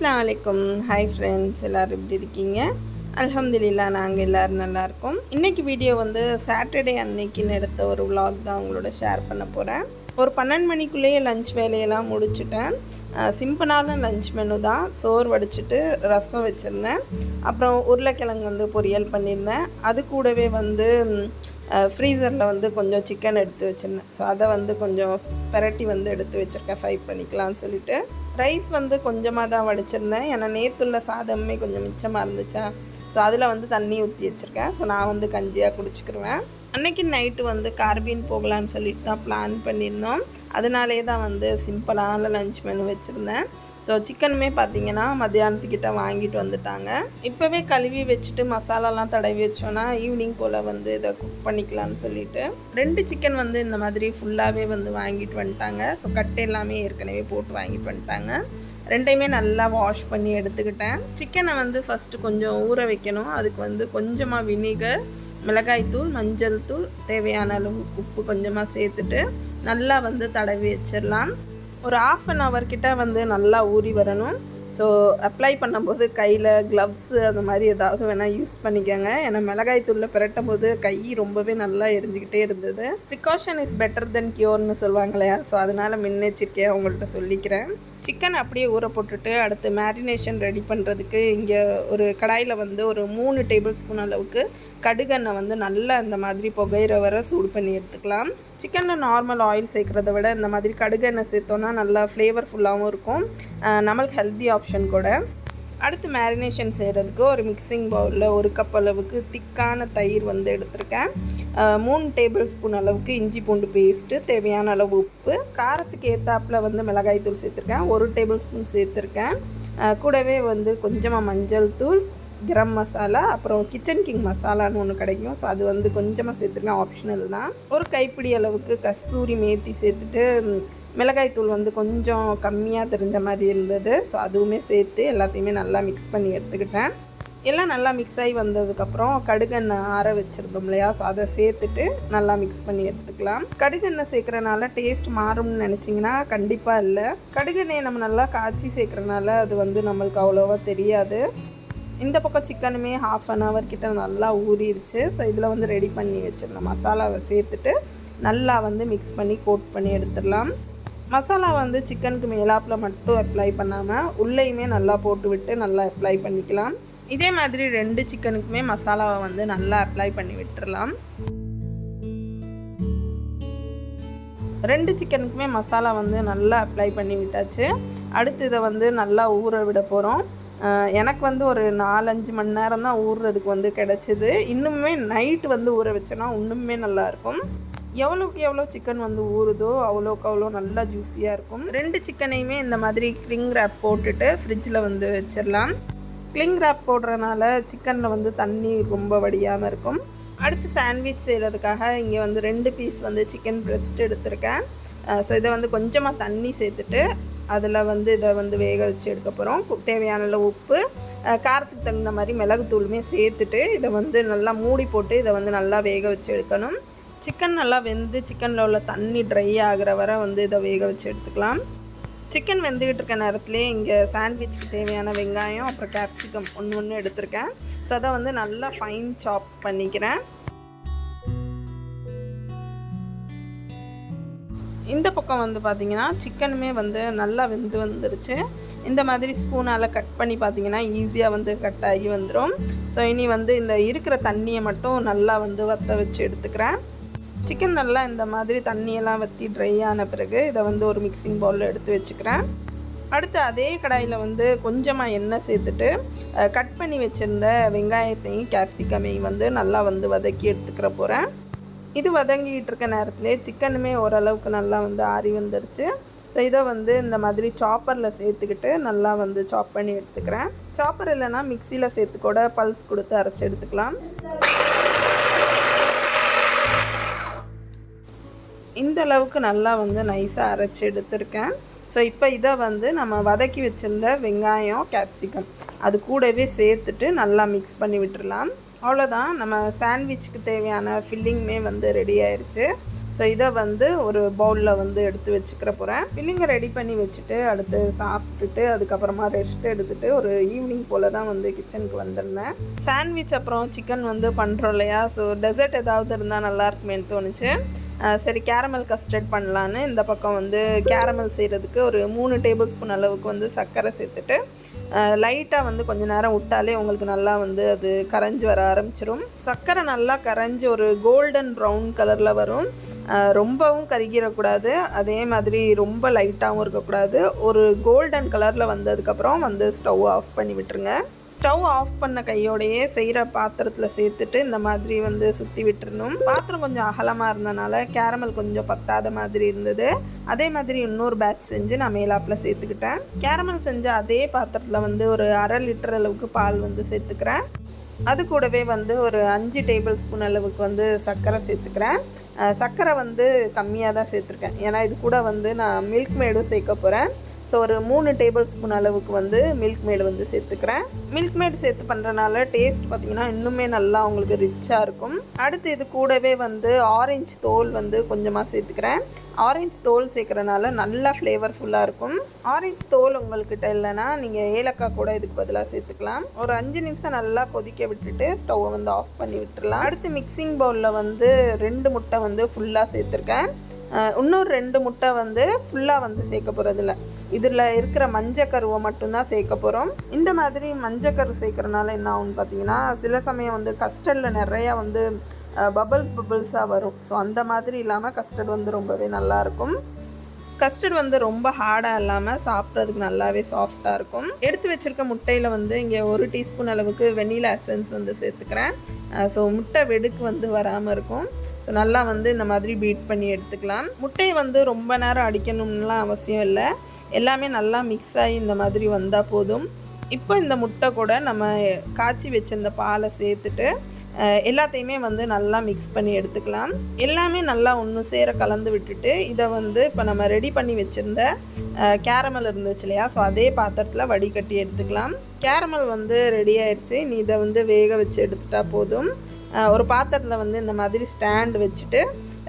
அஸ்லாம் அலைக்கும் hi friends எல்லோரும் எப்படி இருக்கீங்க? அல்ஹம்துலில்லா நாங்கள் எல்லோரும் நல்லாயிருக்கோம் இன்றைக்கி வீடியோ வந்து சாட்டர்டே அன்னைக்குன்னு எடுத்த ஒரு விலாக் தான் உங்களோட ஷேர் பண்ண போகிறேன் ஒரு பன்னெண்டு மணிக்குள்ளேயே லஞ்ச் வேலையெல்லாம் முடிச்சுட்டேன். சிம்பிளான லஞ்ச் மெனு தான். சோறு வடிச்சிட்டு ரசம் வச்சுருந்தேன். அப்புறம் உருளைக்கிழங்கு வந்து பொரியல் பண்ணியிருந்தேன். அது கூடவே வந்து ஃப்ரீசரில் வந்து கொஞ்சம் சிக்கன் எடுத்து வச்சுருந்தேன். ஸோ அதை வந்து கொஞ்சம் பெரட்டி வந்து எடுத்து வச்சுருக்கேன். ஃப்ரை பண்ணிக்கலாம்னு சொல்லிட்டு. ரைஸ் வந்து கொஞ்சமாக தான் வடிச்சிருந்தேன். ஏன்னா நேற்றுள்ள சாதமே கொஞ்சம் மிச்சமாக இருந்துச்சா? ஸோ அதில் வந்து தண்ணி ஊற்றி வச்சுருக்கேன். ஸோ நான் வந்து கஞ்சியாக குடிச்சிக்கிருவேன். அன்னைக்கு நைட்டு வந்து கார்பீன் போகலான்னு சொல்லிட்டு தான் பிளான் பண்ணியிருந்தோம். அதனாலே தான் வந்து சிம்பிளான லஞ்ச் மெனு வச்சுருந்தேன். ஸோ சிக்கனுமே பார்த்தீங்கன்னா மத்தியானத்துக்கிட்ட வாங்கிட்டு வந்துட்டாங்க. இப்போவே கழுவி வச்சுட்டு மசாலாலாம் தடவி வச்சோன்னா ஈவினிங் போல் வந்து இதை குக் பண்ணிக்கலாம்னு சொல்லிட்டு ரெண்டு சிக்கன் வந்து இந்த மாதிரி ஃபுல்லாகவே வந்து வாங்கிட்டு வந்துட்டாங்க. ஸோ கட்டு எல்லாமே ஏற்கனவே போட்டு வாங்கிட்டு வந்துட்டாங்க. ரெண்டையுமே நல்லா வாஷ் பண்ணி எடுத்துக்கிட்டேன். சிக்கனை வந்து ஃபஸ்ட்டு கொஞ்சம் ஊற வைக்கணும். அதுக்கு வந்து கொஞ்சமாக வினிகர் மிளகாய்த்தூள் மஞ்சள் தூள் தேவையான அளவு உப்பு கொஞ்சமாக சேர்த்துட்டு நல்லா வந்து தடவி வச்சிடலாம். ஒரு ஆஃப் அன் ஹவர் கிட்ட வந்து நல்லா ஊறி வரணும். ஸோ அப்ளை பண்ணும்போது கையில் க்ளவ்ஸு அந்த மாதிரி ஏதாவது வேணால் யூஸ் பண்ணிக்கோங்க. ஏன்னா மிளகாய் தூளில் பிரட்டும் போது கை ரொம்பவே நல்லா எரிஞ்சுக்கிட்டே இருந்தது. ப்ரிகாஷன் இஸ் பெட்டர் தென் கியூர்னு சொல்லுவாங்க இல்லையா? ஸோ அதனால் முன்னெச்சரிக்கையாக உங்கள்கிட்ட சொல்லிக்கிறேன். சிக்கன் அப்படியே ஊற போட்டுட்டு அடுத்து மேரினேஷன் ரெடி பண்ணுறதுக்கு இங்கே ஒரு கடாயில் வந்து ஒரு மூணு டேபிள் ஸ்பூன் அளவுக்கு கடுகெண்ணெய் வந்து நல்லா இந்த மாதிரி புகையிற வர சூடு பண்ணி எடுத்துக்கலாம். சிக்கனில் நார்மல் ஆயில் சேர்க்குறத விட இந்த மாதிரி கடுகெண்ணெய் சேர்த்தோன்னா நல்லா ஃப்ளேவர்ஃபுல்லாகவும் இருக்கும். நம்மளுக்கு ஹெல்த்தி ஆப்ஷன் கூட. அடுத்து மேரினேஷன் செய்கிறதுக்கு ஒரு மிக்சிங் பவுலில் ஒரு கப் அளவுக்கு திக்கான தயிர் வந்து எடுத்திருக்கேன். மூணு டேபிள் ஸ்பூன் அளவுக்கு இஞ்சி பூண்டு பேஸ்ட்டு தேவையான அளவு உப்பு. காரத்துக்கு ஏற்றாப்புல வந்து மிளகாய் தூள் சேர்த்துருக்கேன். ஒரு டேபிள் ஸ்பூன் சேர்த்துருக்கேன். கூடவே வந்து கொஞ்சமாக மஞ்சள் தூள் கரம் மசாலா அப்புறம் கிச்சன் கிங் மசாலான்னு ஒன்று கிடைக்கும். ஸோ அது வந்து கொஞ்சமாக சேர்த்துருக்கேன். ஆப்ஷனல் தான். ஒரு கைப்பிடி அளவுக்கு கஸ்தூரி மேத்தி சேர்த்துட்டு மிளகாய் மிளகாய்த்தூள் வந்து கொஞ்சம் கம்மியாக தெரிஞ்ச மாதிரி இருந்தது. ஸோ அதுவுமே சேர்த்து எல்லாத்தையுமே நல்லா மிக்ஸ் பண்ணி எடுத்துக்கிட்டேன். எல்லாம் நல்லா மிக்ஸ் ஆகி வந்ததுக்கப்புறம் கடுகெண்ணெய் ஆற வச்சுருந்தோம் இல்லையா? ஸோ அதை சேர்த்துட்டு நல்லா மிக்ஸ் பண்ணி எடுத்துக்கலாம். கடுகெண்ணெய் சேர்க்குறனால டேஸ்ட் மாறும்னு நினச்சிங்கன்னா கண்டிப்பாக இல்லை. கடுகெண்ணெயை நம்ம நல்லா காய்ச்சி சேர்க்குறனால அது வந்து நம்மளுக்கு அவ்வளோவா தெரியாது. இந்த பக்கம் சிக்கனுமே ஹாஃப் அன் ஹவர் கிட்ட நல்லா ஊறிடுச்சு ஸோ இதில் வந்து ரெடி பண்ணி வச்சிருந்தோம் மசாலாவை சேர்த்துட்டு நல்லா வந்து மிக்ஸ் பண்ணி கோட் பண்ணி எடுத்துடலாம். மசாலா வந்து சிக்கனுக்கு மேலாப்பில் மட்டும் அப்ளை பண்ணாமல் உள்ளேயுமே நல்லா போட்டு விட்டு நல்லா அப்ளை பண்ணிக்கலாம். இதே மாதிரி ரெண்டு சிக்கனுக்குமே மசாலாவை வந்து நல்லா அப்ளை பண்ணி விட்டுறலாம். ரெண்டு சிக்கனுக்குமே மசாலா வந்து நல்லா அப்ளை பண்ணி விட்டாச்சு. அடுத்து இதை வந்து நல்லா ஊற விட போகிறோம் எனக்கு வந்து ஒரு நாலஞ்சு மணி நேரம் தான் ஊறுறதுக்கு வந்து கிடச்சிது. இன்னுமே நைட்டு வந்து ஊற வச்சோன்னா இன்னுமே நல்லாயிருக்கும் எவ்வளோக்கு எவ்வளோ சிக்கன் வந்து ஊறுதோ அவ்வளோக்கு அவ்வளோ நல்லா ஜூஸியாக இருக்கும். ரெண்டு சிக்கனையுமே இந்த மாதிரி க்ரிங் ரேப் போட்டுட்டு ஃப்ரிட்ஜில் வந்து வச்சிடலாம். க்ளிங் ரேப் போடுறனால சிக்கனில் வந்து தண்ணி ரொம்ப வடியாமல் இருக்கும். அடுத்து சாண்ட்விச் செய்கிறதுக்காக இங்கே வந்து ரெண்டு பீஸ் வந்து சிக்கன் பிரெஸ்ட் எடுத்திருக்கேன். ஸோ இதை வந்து கொஞ்சமாக தண்ணி சேர்த்துட்டு அதில் வந்து இதை வந்து வேக வச்சு எடுக்க போகிறோம் தேவையான அளவு உப்பு காரத்துக்கு தகுந்த மாதிரி மிளகுத்தூளுமே சேர்த்துட்டு இதை வந்து நல்லா மூடி போட்டு இதை வந்து நல்லா வேக வச்சு எடுக்கணும். சிக்கன் நல்லா வெந்து சிக்கனில் உள்ள தண்ணி ட்ரை ஆகிற வரை வந்து இதை வேக வச்சு எடுத்துக்கலாம். சிக்கன் வெந்துக்கிட்டு இருக்க நேரத்துலேயே இங்கே சாண்ட்விச்சுக்கு தேவையான வெங்காயம் அப்புறம் கேப்சிகம் ஒன்று ஒன்று எடுத்திருக்கேன். ஸோ அதை வந்து நல்லா ஃபைன் சாப் பண்ணிக்கிறேன். இந்த பக்கம் வந்து பார்த்திங்கன்னா சிக்கனுமே வந்து நல்லா வெந்து வந்துருச்சு. இந்த மாதிரி ஸ்பூனால் கட் பண்ணி பார்த்தீங்கன்னா ஈஸியாக வந்து கட் ஆகி வந்துடும் ஸோ இனி வந்து இந்த இருக்கிற தண்ணியை மட்டும் நல்லா வந்து வற்ற வச்சு எடுத்துக்கிறேன். சிக்கன் நல்லா இந்த மாதிரி தண்ணியெல்லாம் வற்றி ட்ரை ஆன பிறகு இதை வந்து ஒரு மிக்சிங் பவுலில் எடுத்து வச்சுக்கிறேன். அடுத்து அதே கடாயில் வந்து கொஞ்சமாக எண்ணெய் சேர்த்துட்டு கட் பண்ணி வச்சுருந்த வெங்காயத்தையும் கேப்சிகமையும் வந்து நல்லா வந்து வதக்கி எடுத்துக்கிற போகிறேன் இது வதங்கிட்டு இருக்க நேரத்துலேயே சிக்கனுமே ஓரளவுக்கு நல்லா வந்து ஆறி வந்துடுச்சு ஸோ இதை வந்து இந்த மாதிரி சாப்பரில் சேர்த்துக்கிட்டு நல்லா வந்து சாப் பண்ணி எடுத்துக்கிறேன். சாப்பர் இல்லைன்னா மிக்சியில் சேர்த்து கூட பல்ஸ் கொடுத்து அரைச்சி எடுத்துக்கலாம். இந்த அளவுக்கு நல்லா வந்து நைஸாக அரைச்சி எடுத்திருக்கேன். ஸோ இப்போ இதை வந்து நம்ம வதக்கி வச்சுருந்த வெங்காயம் கேப்சிகம் அது கூடவே சேர்த்துட்டு நல்லா மிக்ஸ் பண்ணி விட்டுடலாம் அவ்வளோதான் நம்ம சாண்ட்விச்சுக்கு தேவையான ஃபில்லிங்குமே வந்து ரெடி ஆயிடுச்சு ஸோ இதை வந்து ஒரு பவுலில் வந்து எடுத்து வச்சுக்கிற போகிறேன் ஃபில்லிங்கை ரெடி பண்ணி வச்சுட்டு அடுத்து சாப்பிட்டுட்டு அதுக்கப்புறமா ரெஸ்ட் எடுத்துகிட்டு ஒரு ஈவினிங் போல் தான் வந்து கிச்சனுக்கு வந்திருந்தேன். சாண்ட்விச் அப்புறம் சிக்கன் வந்து பண்ணுறோம் இல்லையா? ஸோ டெசர்ட் ஏதாவது இருந்தால் நல்லா இருக்குமேன்னு தோணுச்சு. சரி கேரமல் கஸ்டர்ட் பண்ணலான்னு இந்த பக்கம் வந்து கேரமல் செய்கிறதுக்கு ஒரு மூணு டேபிள் ஸ்பூன் அளவுக்கு வந்து சர்க்கரை சேர்த்துட்டு லைட்டாக வந்து கொஞ்சம் நேரம் விட்டாலே உங்களுக்கு நல்லா வந்து அது கரைஞ்சி வர ஆரம்பிச்சிடும் சர்க்கரை நல்லா கரைஞ்சி ஒரு கோல்டன் ப்ரௌன் கலரில் வரும். ரொம்பவும் கருகிடக்கூடாது. அதே மாதிரி ரொம்ப லைட்டாகவும் இருக்கக்கூடாது. ஒரு கோல்டன் கலரில் வந்ததுக்கப்புறம் வந்து ஸ்டவ் ஆஃப் பண்ணி விட்டுருங்க. ஸ்டவ் ஆஃப் பண்ண கையோடையே செய்கிற பாத்திரத்தில் சேர்த்துட்டு இந்த மாதிரி வந்து சுற்றி விட்டுறணும். பாத்திரம் கொஞ்சம் அகலமாக இருந்தனால கேரமல் கொஞ்சம் பத்தாத மாதிரி இருந்தது. அதே மாதிரி இன்னொரு பேட்ச் செஞ்சு நான் மேலாப்பில் சேர்த்துக்கிட்டேன். கேரமல் செஞ்ச அதே பாத்திரத்தில் வந்து ஒரு அரை லிட்டர் அளவுக்கு பால் வந்து சேர்த்துக்கிறேன். அது கூடவே வந்து ஒரு அஞ்சு டேபிள் ஸ்பூன் அளவுக்கு வந்து சர்க்கரை சேர்த்துக்கிறேன். சர்க்கரை வந்து கம்மியாக தான் சேர்த்துருக்கேன். ஏன்னா இது கூட வந்து நான் மில்க் மேடும் சேர்க்க போகிறேன் ஸோ ஒரு மூணு டேபிள் ஸ்பூன் அளவுக்கு வந்து மில்க் மேடு வந்து சேர்த்துக்கிறேன். மில்க் மேடு சேர்த்து பண்ணுறனால டேஸ்ட் பார்த்திங்கன்னா இன்னுமே நல்லா உங்களுக்கு ரிச்சாக இருக்கும். அடுத்து இது கூடவே வந்து ஆரஞ்சு தோல் வந்து கொஞ்சமாக சேர்த்துக்கிறேன். ஆரஞ்சு தோல் சேர்க்குறனால நல்லா ஃப்ளேவர்ஃபுல்லாக இருக்கும். ஆரஞ்சு தோல் உங்கள்கிட்ட இல்லைன்னா நீங்கள் ஏலக்காய் கூட இதுக்கு பதிலாக சேர்த்துக்கலாம். ஒரு அஞ்சு நிமிஷம் நல்லா கொதிக்க விட்டுட்டு ஸ்டவ்வை வந்து ஆஃப் பண்ணி விட்டுடலாம் அடுத்து மிக்சிங் பவுலில் வந்து ரெண்டு முட்டை வந்து வந்து ஃபுல்லாக சேர்த்துருக்கேன். இன்னொரு ரெண்டு முட்டை வந்து ஃபுல்லாக வந்து சேர்க்க போகிறதில்ல இதில் இருக்கிற மஞ்சக்கருவை மட்டும்தான் சேர்க்க போகிறோம் இந்த மாதிரி மஞ்சக்கரு சேர்க்குறனால என்ன ஆகும்னு பார்த்தீங்கன்னா சில சமயம் வந்து கஸ்டர்டில் நிறையா வந்து பபுள்ஸ் பபுள்ஸாக வரும். ஸோ அந்த மாதிரி இல்லாமல் கஸ்டர்ட் வந்து ரொம்பவே நல்லாயிருக்கும் கஸ்டர்ட் வந்து ரொம்ப ஹார்டாக இல்லாமல் சாப்பிட்றதுக்கு நல்லாவே சாஃப்டாக இருக்கும். எடுத்து வச்சுருக்க முட்டையில் வந்து இங்கே ஒரு டீஸ்பூன் அளவுக்கு வெண்ணிலா எசன்ஸ் வந்து சேர்த்துக்கிறேன். ஸோ முட்டை வெடுக்கு வந்து வராமல் இருக்கும். ஸோ நல்லா வந்து இந்த மாதிரி பீட் பண்ணி எடுத்துக்கலாம். முட்டையை வந்து ரொம்ப நேரம் அடிக்கணும்லாம் அவசியம் இல்லை. எல்லாமே நல்லா மிக்ஸ் ஆகி இந்த மாதிரி வந்தால் போதும். இப்போ இந்த முட்டை கூட நம்ம காய்ச்சி வச்சிருந்த பாலை சேர்த்துட்டு எல்லாத்தையுமே வந்து நல்லா மிக்ஸ் பண்ணி எடுத்துக்கலாம். எல்லாமே நல்லா ஒன்று சேர கலந்து விட்டுட்டு இதை வந்து இப்போ நம்ம ரெடி பண்ணி வச்சுருந்த கேரமல் இருந்துச்சு இல்லையா? ஸோ அதே பாத்திரத்தில் வடிகட்டி எடுத்துக்கலாம். கேரமல் வந்து ரெடி ஆயிடுச்சு நீ இதை வந்து வேக வச்சு எடுத்துட்டா போதும். ஒரு பாத்திரத்தில் வந்து இந்த மாதிரி ஸ்டாண்ட் வச்சுட்டு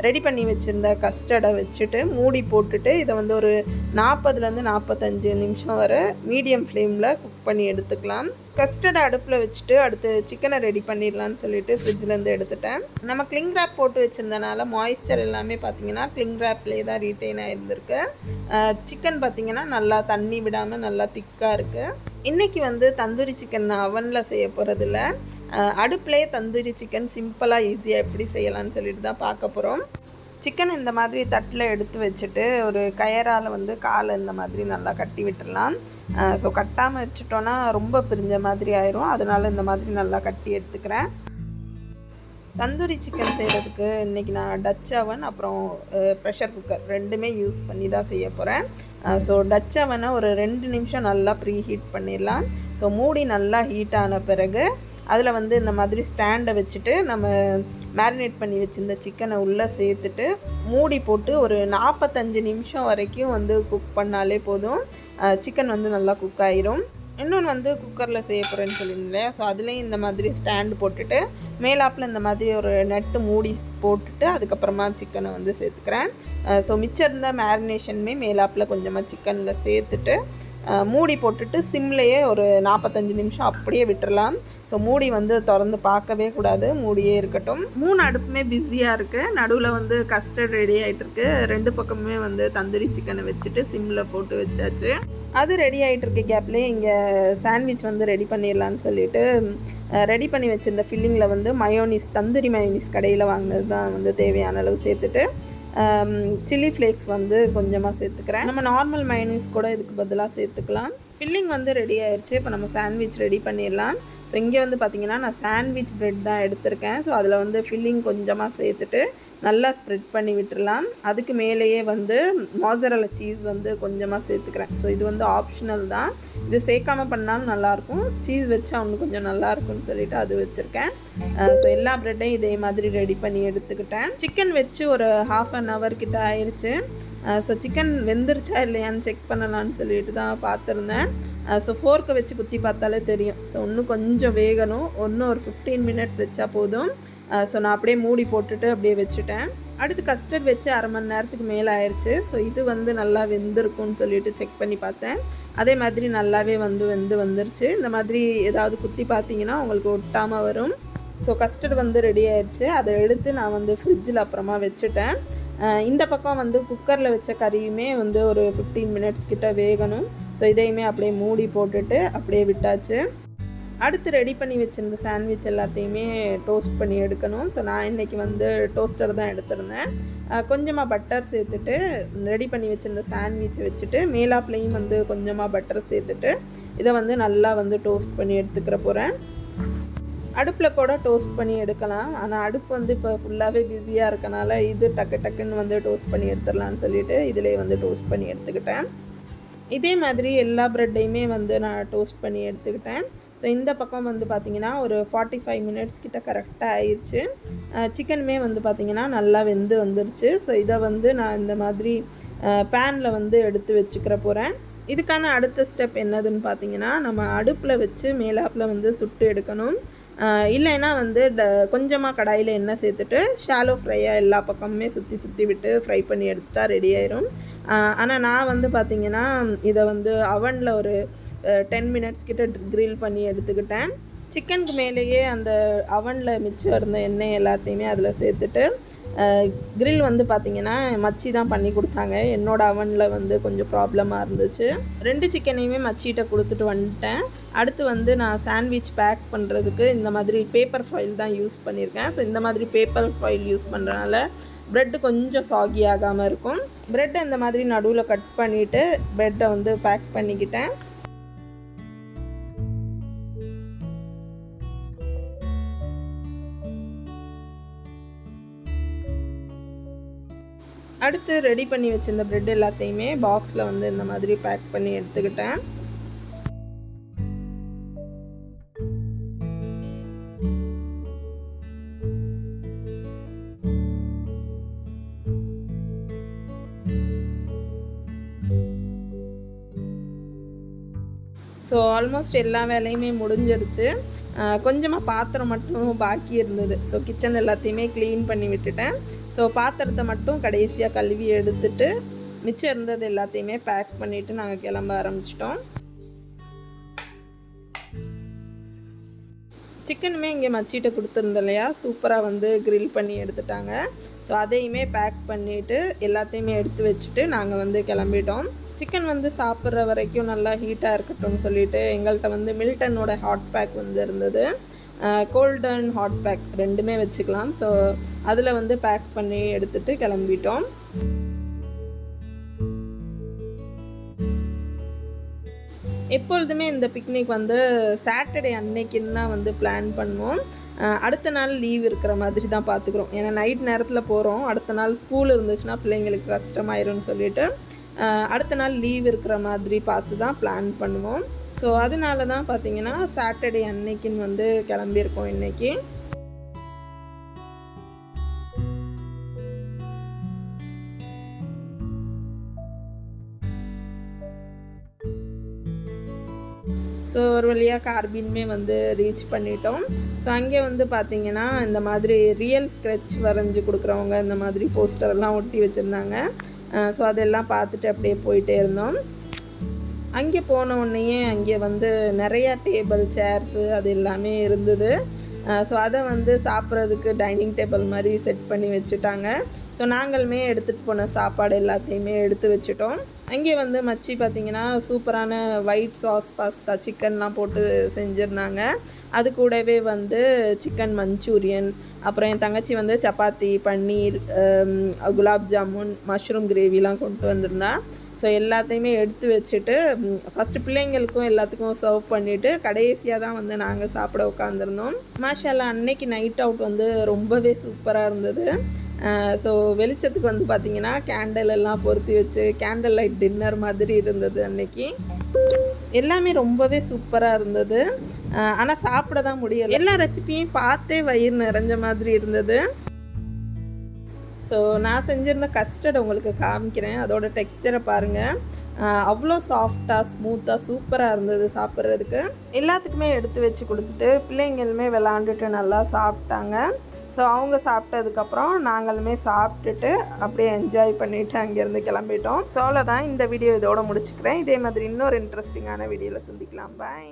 ரெடி பண்ணி வச்சுருந்த கஸ்டர்டை வச்சுட்டு மூடி போட்டுட்டு இதை வந்து ஒரு நாற்பதுலேருந்து நாற்பத்தஞ்சு நிமிஷம் வரை மீடியம் ஃப்ளேமில் குக் பண்ணி எடுத்துக்கலாம். கஸ்டர்டை அடுப்பில் வச்சுட்டு அடுத்து சிக்கனை ரெடி பண்ணிடலான்னு சொல்லிட்டு ஃப்ரிட்ஜ்லேருந்து எடுத்துட்டேன். நம்ம கிளிங் ரேப் போட்டு வச்சுருந்தனால மாய்ஸ்சர் எல்லாமே பார்த்தீங்கன்னா கிளிங் ரேப்லேயே தான் ரீட்டைன் ஆகிருந்திருக்கு சிக்கன் பார்த்திங்கன்னா நல்லா தண்ணி விடாமல் நல்லா திக்காக இருக்குது இன்றைக்கி வந்து தந்தூரி சிக்கன் நான் அவனில் செய்ய போகிறதில்ல அடுப்புலேயே தந்தூரி சிக்கன் சிம்பிளாக ஈஸியாக எப்படி செய்யலாம்னு சொல்லிட்டு தான் பார்க்க போகிறோம் சிக்கன் இந்த மாதிரி தட்டில் எடுத்து வச்சுட்டு ஒரு கயரால் வந்து காலை இந்த மாதிரி நல்லா கட்டி விட்டுடலாம். ஸோ கட்டாமல் வச்சுட்டோன்னா ரொம்ப பிரிஞ்ச மாதிரி ஆயிரும். அதனால் இந்த மாதிரி நல்லா கட்டி எடுத்துக்கிறேன். தந்தூரி சிக்கன் செய்கிறதுக்கு இன்றைக்கி நான் டச் அவன் அப்புறம் ப்ரெஷர் குக்கர் ரெண்டுமே யூஸ் பண்ணி தான் செய்ய போகிறேன் ஸோ டச் அவனை ஒரு ரெண்டு நிமிஷம் நல்லா ப்ரீ ஹீட் பண்ணிடலாம். ஸோ மூடி நல்லா ஹீட் ஆன பிறகு அதில் வந்து இந்த மாதிரி ஸ்டாண்டை வச்சுட்டு நம்ம மேரினேட் பண்ணி வச்சுருந்த சிக்கனை உள்ளே சேர்த்துட்டு மூடி போட்டு ஒரு நாற்பத்தஞ்சு நிமிஷம் வரைக்கும் வந்து குக் பண்ணாலே போதும். சிக்கன் வந்து நல்லா குக் ஆயிரும். இன்னொன்று வந்து குக்கரில் செய்ய போகிறேன்னு சொல்லியிருந்தேன். ஸோ அதுலேயும் இந்த மாதிரி ஸ்டாண்டு போட்டுட்டு மேலாப்பில் இந்த மாதிரி ஒரு நெட்டு மூடி போட்டுட்டு அதுக்கப்புறமா சிக்கனை வந்து சேர்த்துக்கிறேன். ஸோ மிச்சம் இருந்த மேரினேஷனுமே மேலாப்பில் கொஞ்சமாக சிக்கனில் சேர்த்துட்டு மூடி போட்டுட்டு சிம்லேயே ஒரு நாற்பத்தஞ்சு நிமிஷம் அப்படியே விட்டுறலாம். ஸோ மூடி வந்து திறந்து பார்க்கவே கூடாது. மூடியே இருக்கட்டும். மூணு அடுப்புமே பிஸியாக இருக்குது நடுவில் வந்து கஸ்டர்ட் ரெடி ஆகிட்டுருக்கு ரெண்டு பக்கமுமே வந்து தந்தூரி சிக்கனை வச்சுட்டு சிம்மில் போட்டு வச்சாச்சு. அது ரெடி ஆகிட்டு இருக்க கேப்லேயே இங்கே சாண்ட்விச் வந்து ரெடி பண்ணிடலான்னு சொல்லிட்டு ரெடி பண்ணி வச்சுருந்த ஃபில்லிங்கில் வந்து மயோனிஸ் தந்தூரி மயோனிஸ் கடையில் வாங்கினது தான் வந்து தேவையான அளவு சேர்த்துட்டு சில்லி ஃப்ளேக்ஸ் வந்து கொஞ்சமாக சேர்த்துக்கிறேன். நம்ம நார்மல் மயோனிஸ் கூட இதுக்கு பதிலாக சேர்த்துக்கலாம். ஃபில்லிங் வந்து ரெடி ஆயிடுச்சு இப்போ நம்ம சாண்ட்விச் ரெடி பண்ணிடலாம். ஸோ இங்கே வந்து பார்த்திங்கன்னா நான் சாண்ட்விச் ப்ரெட் தான் எடுத்திருக்கேன். ஸோ அதில் வந்து ஃபில்லிங் கொஞ்சமாக சேர்த்துட்டு நல்லா ஸ்ப்ரெட் பண்ணி விட்டுடலாம். அதுக்கு மேலேயே வந்து மோசரல சீஸ் வந்து கொஞ்சமாக சேர்த்துக்கிறேன். ஸோ இது வந்து ஆப்ஷனல் தான். இது சேர்க்காம பண்ணாலும் நல்லாயிருக்கும். சீஸ் வச்சா இன்னும் கொஞ்சம் நல்லாயிருக்கும்னு சொல்லிட்டு அது வச்சுருக்கேன். ஸோ எல்லா ப்ரெட்டையும் இதே மாதிரி ரெடி பண்ணி எடுத்துக்கிட்டேன். சிக்கன் வச்சு ஒரு ஹாஃப் அன் ஹவர் கிட்ட ஆயிடுச்சு ஸோ சிக்கன் வெந்துருச்சா இல்லையான்னு செக் பண்ணலான்னு சொல்லிட்டு தான் பார்த்துருந்தேன். ஸோ ஃபோர்க்கை வச்சு குத்தி பார்த்தாலே தெரியும். ஸோ இன்னும் கொஞ்சம் வேகணும். இன்னும் ஒரு ஃபிஃப்டீன் மினிட்ஸ் வச்சா போதும். ஸோ நான் அப்படியே மூடி போட்டுட்டு அப்படியே வச்சுட்டேன். அடுத்து கஸ்டர்ட் வச்சு அரை மணி நேரத்துக்கு மேலே ஆயிடுச்சு ஸோ இது வந்து நல்லா வெந்திருக்கும்னு சொல்லிட்டு செக் பண்ணி பார்த்தேன். அதே மாதிரி நல்லாவே வந்து வெந்து வந்துருச்சு. இந்த மாதிரி ஏதாவது குத்தி பார்த்தீங்கன்னா உங்களுக்கு ஒட்டாமல் வரும். ஸோ கஸ்டர்ட் வந்து ரெடி ஆயிடுச்சு அதை எடுத்து நான் வந்து ஃப்ரிட்ஜில் அப்புறமா வச்சுட்டேன். இந்த பக்கம் வந்து குக்கரில் வச்ச கறியுமே வந்து ஒரு ஃபிஃப்டீன் மினிட்ஸ் கிட்ட வேகணும். ஸோ இதையுமே அப்படியே மூடி போட்டுட்டு அப்படியே விட்டாச்சு. அடுத்து ரெடி பண்ணி வச்சுருந்த சாண்ட்விச் எல்லாத்தையுமே டோஸ்ட் பண்ணி எடுக்கணும். ஸோ நான் இன்றைக்கி வந்து டோஸ்டர் தான் எடுத்திருந்தேன். கொஞ்சமாக பட்டர் சேர்த்துட்டு ரெடி பண்ணி வச்சுருந்த சாண்ட்விச் வச்சுட்டு மேலாப்லேயும் வந்து கொஞ்சமாக பட்டர் சேர்த்துட்டு இதை வந்து நல்லா வந்து டோஸ்ட் பண்ணி எடுத்துக்கிற போகிறேன் அடுப்பில் கூட டோஸ்ட் பண்ணி எடுக்கலாம். ஆனால் அடுப்பு வந்து இப்போ ஃபுல்லாகவே பிஸியாக இருக்கனால இது டக்கு டக்குன்னு வந்து டோஸ்ட் பண்ணி எடுத்துடலான்னு சொல்லிட்டு இதிலே வந்து டோஸ்ட் பண்ணி எடுத்துக்கிட்டேன். இதே மாதிரி எல்லா ப்ரெட்டையுமே வந்து நான் டோஸ்ட் பண்ணி எடுத்துக்கிட்டேன். ஸோ இந்த பக்கம் வந்து பார்த்திங்கன்னா ஒரு ஃபார்ட்டி ஃபைவ் மினிட்ஸ் கிட்ட கரெக்டாக ஆயிடுச்சு சிக்கனுமே வந்து பார்த்திங்கன்னா நல்லா வெந்து வந்துருச்சு. ஸோ இதை வந்து நான் இந்த மாதிரி பேனில் வந்து எடுத்து வச்சுக்கிற போகிறேன் இதுக்கான அடுத்த ஸ்டெப் என்னதுன்னு பார்த்தீங்கன்னா நம்ம அடுப்பில் வச்சு மேலாப்பில் வந்து சுட்டு எடுக்கணும். இல்லைன்னா வந்து ட கொஞ்சமாக கடாயில் எண்ணெய் சேர்த்துட்டு ஷாலோ ஃப்ரையாக எல்லா பக்கமுமே சுற்றி சுற்றி விட்டு ஃப்ரை பண்ணி எடுத்துட்டா ரெடி ஆயிரும். ஆனால் நான் வந்து பார்த்திங்கன்னா இதை வந்து அவனில் ஒரு டென் மினிட்ஸ் கிட்ட க்ரில் பண்ணி எடுத்துக்கிட்டேன். சிக்கனுக்கு மேலேயே அந்த அவனில் மிச்சம் இருந்த எண்ணெய் எல்லாத்தையுமே அதில் சேர்த்துட்டு க்ரில் வந்து பார்த்திங்கன்னா மச்சி தான் பண்ணி கொடுத்தாங்க. என்னோட அவனில் வந்து கொஞ்சம் ப்ராப்ளமாக இருந்துச்சு. ரெண்டு சிக்கனையுமே மச்சிகிட்ட கொடுத்துட்டு வந்துட்டேன். அடுத்து வந்து நான் சாண்ட்விச் பேக் பண்ணுறதுக்கு இந்த மாதிரி பேப்பர் ஃபாயில் தான் யூஸ் பண்ணியிருக்கேன். ஸோ இந்த மாதிரி பேப்பர் ஃபாயில் யூஸ் பண்ணுறனால ப்ரெட்டு கொஞ்சம் சாகி ஆகாமல் இருக்கும். ப்ரெட்டை இந்த மாதிரி நடுவில் கட் பண்ணிவிட்டு ப்ரெட்டை வந்து பேக் பண்ணிக்கிட்டேன். அடுத்து ரெடி பண்ணி வச்சிருந்த ப்ரெட் எல்லாத்தையுமே பாக்ஸில் வந்து இந்த மாதிரி பேக் பண்ணி எடுத்துக்கிட்டேன். ஸோ ஆல்மோஸ்ட் எல்லா வேலையுமே முடிஞ்சிருச்சு. கொஞ்சமாக பாத்திரம் மட்டும் பாக்கி இருந்தது. ஸோ கிச்சன் எல்லாத்தையுமே க்ளீன் பண்ணி விட்டுட்டேன். ஸோ பாத்திரத்தை மட்டும் கடைசியாக கழுவி எடுத்துட்டு மிச்சம் இருந்தது எல்லாத்தையுமே பேக் பண்ணிவிட்டு நாங்கள் கிளம்ப ஆரம்பிச்சிட்டோம். சிக்கனுமே இங்கே மச்சிட்ட கொடுத்துருந்தோம் இல்லையா? சூப்பராக வந்து க்ரில் பண்ணி எடுத்துட்டாங்க. ஸோ அதையுமே பேக் பண்ணிவிட்டு எல்லாத்தையுமே எடுத்து வச்சுட்டு நாங்கள் வந்து கிளம்பிட்டோம். சிக்கன் வந்து சாப்பிட்ற வரைக்கும் நல்லா ஹீட்டாக இருக்கட்டும்னு சொல்லிட்டு எங்கள்கிட்ட வந்து மில்டனோட ஹாட் பேக் வந்து இருந்தது. கோல்டன் ஹாட் பேக் ரெண்டுமே வச்சுக்கலாம். ஸோ அதில் வந்து பேக் பண்ணி எடுத்துட்டு கிளம்பிட்டோம். எப்பொழுதுமே இந்த பிக்னிக் வந்து சாட்டர்டே அன்னைக்குன்னு தான் வந்து பிளான் பண்ணுவோம். அடுத்த நாள் லீவ் இருக்கிற மாதிரி தான் பார்த்துக்குறோம் ஏன்னா நைட் நேரத்தில் போகிறோம் அடுத்த நாள் ஸ்கூல் இருந்துச்சுன்னா பிள்ளைங்களுக்கு கஷ்டமாயிரும்னு சொல்லிட்டு அடுத்த நாள் லீவ் இருக்கிற மாதிரி பார்த்து தான் பிளான் பண்ணுவோம். ஸோ அதனால தான் பார்த்தீங்கன்னா சாட்டர்டே அன்னைக்குன்னு வந்து கிளம்பியிருக்கோம் இன்றைக்கி ஸோ ஒரு வழியாக கார்பின்மே வந்து ரீச் பண்ணிட்டோம். ஸோ அங்கே வந்து பார்த்தீங்கன்னா இந்த மாதிரி ரியல் ஸ்க்ரெச் வரைஞ்சி கொடுக்குறவங்க இந்த மாதிரி போஸ்டர்லாம் ஒட்டி வச்சுருந்தாங்க. ஸோ அதெல்லாம் பார்த்துட்டு அப்படியே போயிட்டே இருந்தோம். அங்கே போன உடனேயே அங்கே வந்து நிறையா டேபிள் சேர்ஸு அது எல்லாமே இருந்தது. ஸோ அதை வந்து சாப்பிட்றதுக்கு டைனிங் டேபிள் மாதிரி செட் பண்ணி வச்சுட்டாங்க. ஸோ நாங்களுமே எடுத்துகிட்டு போன சாப்பாடு எல்லாத்தையுமே எடுத்து வச்சுட்டோம். அங்கே வந்து மச்சி பார்த்திங்கன்னா சூப்பரான ஒயிட் சாஸ் பாஸ்தா சிக்கன்லாம் போட்டு செஞ்சுருந்தாங்க. அது கூடவே வந்து சிக்கன் மஞ்சூரியன் அப்புறம் என் தங்கச்சி வந்து சப்பாத்தி பன்னீர் குலாப் ஜாமுன் மஷ்ரூம் கிரேவிலாம் கொண்டு வந்திருந்தா. ஸோ எல்லாத்தையுமே எடுத்து வச்சுட்டு ஃபஸ்ட்டு பிள்ளைங்களுக்கும் எல்லாத்துக்கும் சர்வ் பண்ணிவிட்டு கடைசியாக தான் வந்து நாங்கள் சாப்பிட உட்காந்துருந்தோம் மாஷாலா அன்னைக்கு நைட் அவுட் வந்து ரொம்பவே சூப்பராக இருந்தது. ஸோ வெளிச்சத்துக்கு வந்து பார்த்திங்கன்னா கேண்டில் எல்லாம் பொருத்தி வச்சு கேண்டில் லைட் டின்னர் மாதிரி இருந்தது அன்னைக்கு. எல்லாமே ரொம்பவே சூப்பராக இருந்தது. ஆனால் சாப்பிட தான் முடியல. எல்லா ரெசிபியும் பார்த்தே வயிறு நிறைஞ்ச மாதிரி இருந்தது. ஸோ நான் செஞ்சுருந்த கஸ்டர்ட் உங்களுக்கு காமிக்கிறேன். அதோட டெக்ஸ்சரை பாருங்கள் அவ்வளோ சாஃப்டாக ஸ்மூத்தாக சூப்பராக இருந்தது சாப்பிட்றதுக்கு. எல்லாத்துக்குமே எடுத்து வச்சு கொடுத்துட்டு பிள்ளைங்களுமே விளாண்டுட்டு நல்லா சாப்பிட்டாங்க. ஸோ அவங்க சாப்பிட்டதுக்கப்புறம் நாங்களுமே சாப்பிட்டுட்டு அப்படியே என்ஜாய் பண்ணிவிட்டு அங்கேருந்து கிளம்பிட்டோம். ஸோ அவ்வளோதான் இந்த வீடியோ இதோட முடிச்சுக்கிறேன். இதே மாதிரி இன்னொரு இன்ட்ரெஸ்டிங்கான வீடியோவில் சந்திக்கலாம். பாய்